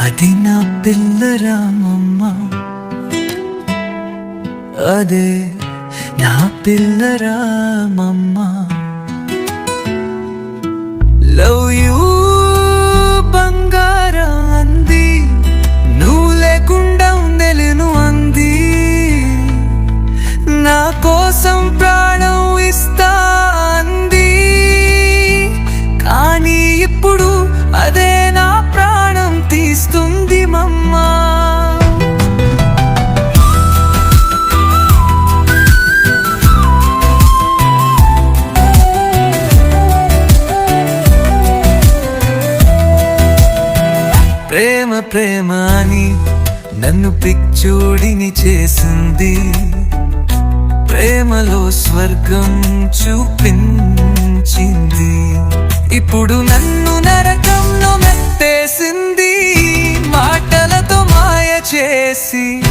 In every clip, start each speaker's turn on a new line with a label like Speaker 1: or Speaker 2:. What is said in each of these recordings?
Speaker 1: అది నా పిల్ల రామమ్మ. అదే నా పిల్ల రామమ్మ. లవ్ యూ ప్రేమ అని నన్ను పిచ్చోడిని చేసింది. ప్రేమలో స్వర్గం చూపించింది. ఇప్పుడు నన్ను నరకంలో మెత్తేసింది. మాటలతో మాయ చేసి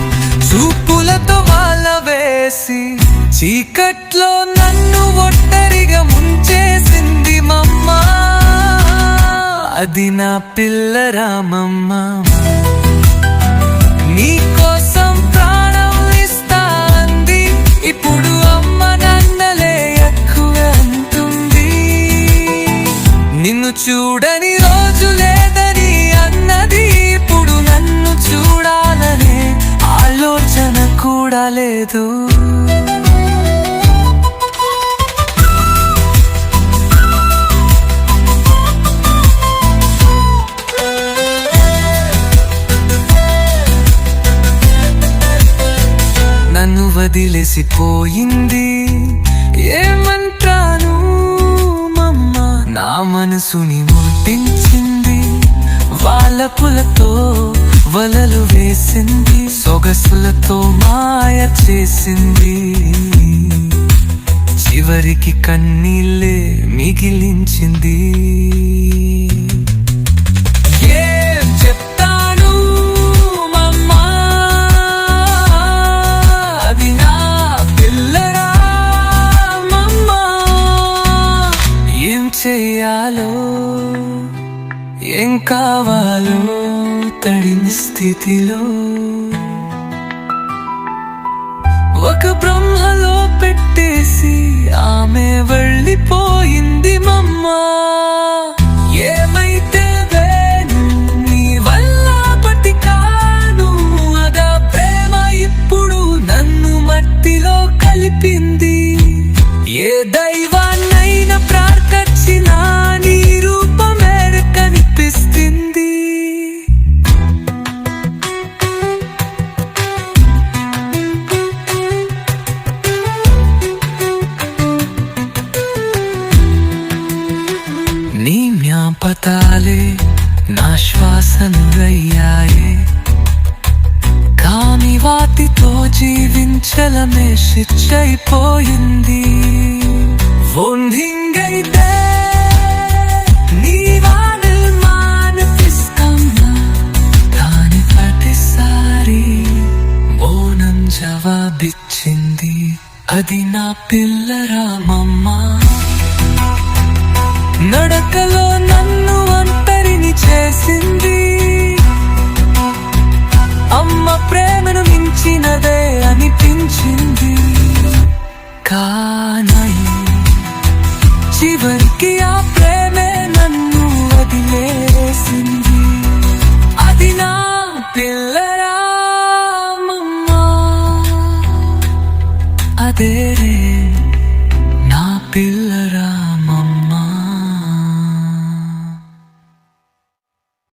Speaker 1: చూపులతో మాల వేసి చీకట్లో నన్ను ఒట్టరిగా ముంచేసింది. అది నా పిల్లరామమ్మ నీకోసం ప్రాణం ఇస్తా అంది. ఇప్పుడు అమ్మ నన్నలే ఎక్కువ అంటుంది. నిన్ను చూడని రోజు లేదని అన్నది. ఇప్పుడు నన్ను చూడాలనే ఆలోచన కూడా లేదు. నన్ను వదిలేసిపోయింది ఏమంటాను మమ్మ? నా మనసుని ముట్టించింది. వాళ్ళ పులతో వలలు వేసింది. సొగసులతో మాయ చేసింది. చివరికి కన్నీళ్ళే మిగిలించింది. ఏం కావాలో తడిని స్థితిలో. ఒక బ్రహ్మలో పెట్టేసి ఆమె జ్ఞాపకాలే నా శ్వాసను అయ్యాయే కాని వాటితో జీవించలమే శిక్షైపోయింది. ఒందింగైతే నీ కాని ప్రతిసారి మౌనం జవాబిచ్చింది. అది నా పిల్లరామమ్మా. నడకలో నన్ను ఒంటరిని చేసింది. అమ్మ ప్రేమను మించినదే అనిపించింది. కానై చివరికి ఆ ప్రేమే నన్ను వదిలేసింది. అది నా పిల్లరామమ్మా అదే నా పిల్లరా.